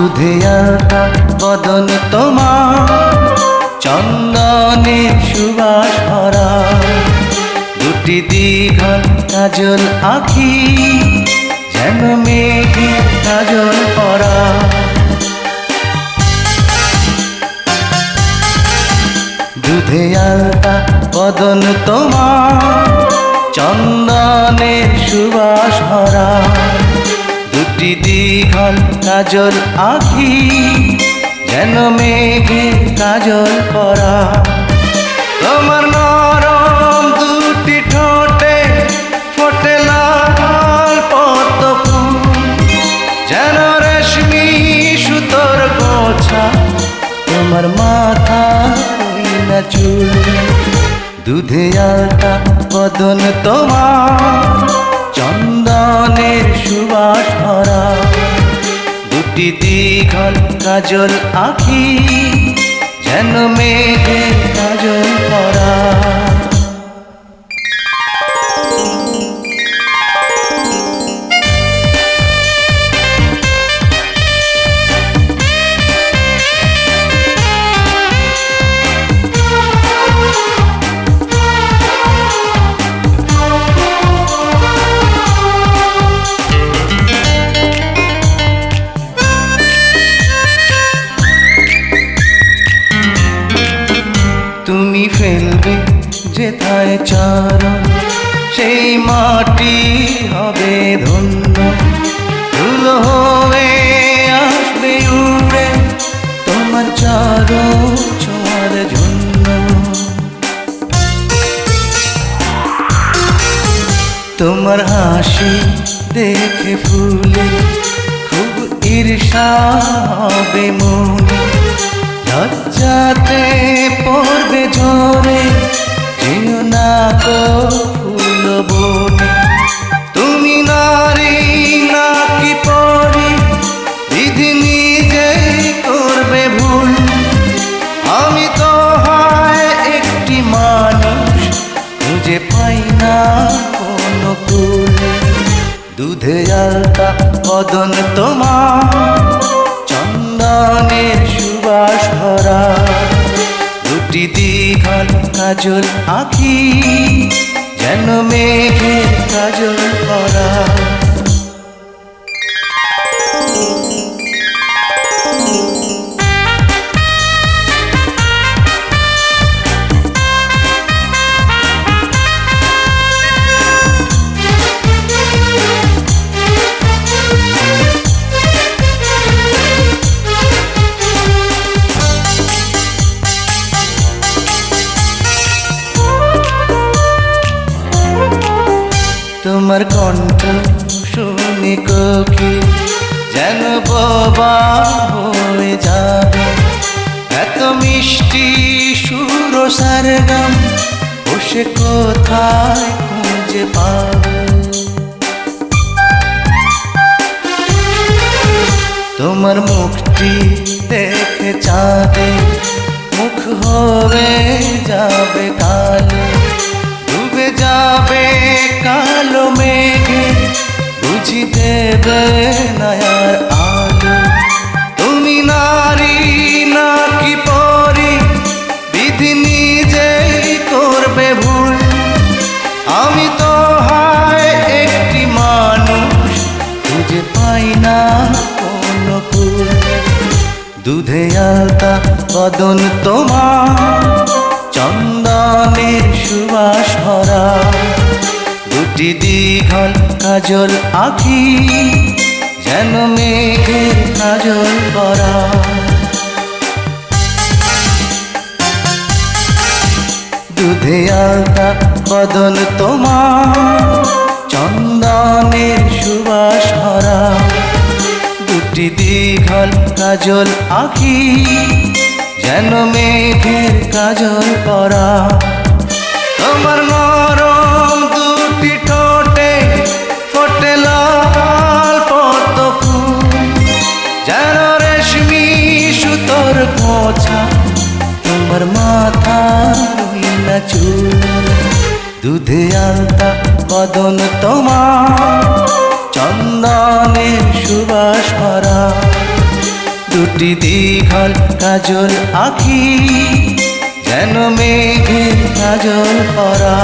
দুধে বদন তোমার চন্দনের সুবাস ভরা। দুটি দীঘল কাজল আখি যেন মেঘে কাজল পরা দুধে বদন তোমার চন্দনের সুবাস ভরা। দীঘল কাজল আখি যেন মেঘে কাজল পরা তোমার নরম দুটি ঠোঁটে ফোটে লাল পদ্ম ফুল যেন রেশমি সুতোর গোছা। তোমার মাথা চুল, দুধে আলতা বদন তোমার, চন্দনের সুবাস ভরা। দুটি দীঘল কাজল আখি যেন মেঘে কাজল পরা তুমি ফেলবে যেথায় চরণ সেই মাটি হবে ধন্য। ধুলো হয়ে আসবে উড়ে তোমার চরণ ছোঁয়ার জন্য। তোমার হাসি দেখে ফুলে খুব ঈর্ষা হবে মনে। লজ্জাতে খুঁজে পাই না কোনো কুলে দুধে আলতা বদন তোমার চন্দনের সুবাস ভরা। দুটি দীঘল কাজল আখি যেন মেঘের কাজল পরা তোমার কণ্ঠ শুনে কখি, যেন বাবা হয়ে যাবে। এত মিষ্টি সুর সারগাম বসে কোথায় খুঁজে পাবে? তোমার মুখটি দেখে চাঁদে, মুখ হবে যাবে কালো, ডুবে যাবে কালো মেঘে বুঝি দেবে নয়ার আলো তুমি নারী নাকি পরি বিধি করবে ভুল আমি তো হয় একটি মানুষ খুঁজে পাই না কোনো দুধে আলতা বদন তোমার চন্দনের সুবাস ভরা দুটি দীঘল কাজল আখি যেন মেঘের কাজল পরা দুধে আলতা বদন তোমার, চন্দনের সুবাস ভরা। দুটি দীঘল কাজল আখি যেন মেঘের কাজল পরা তোমার নরম না চুল দুধে আলতা, বদন তোমার। চন্দনে সুবাস ভরা। দুটি দীঘল কাজল আখি যেন মেঘে কাজল পরা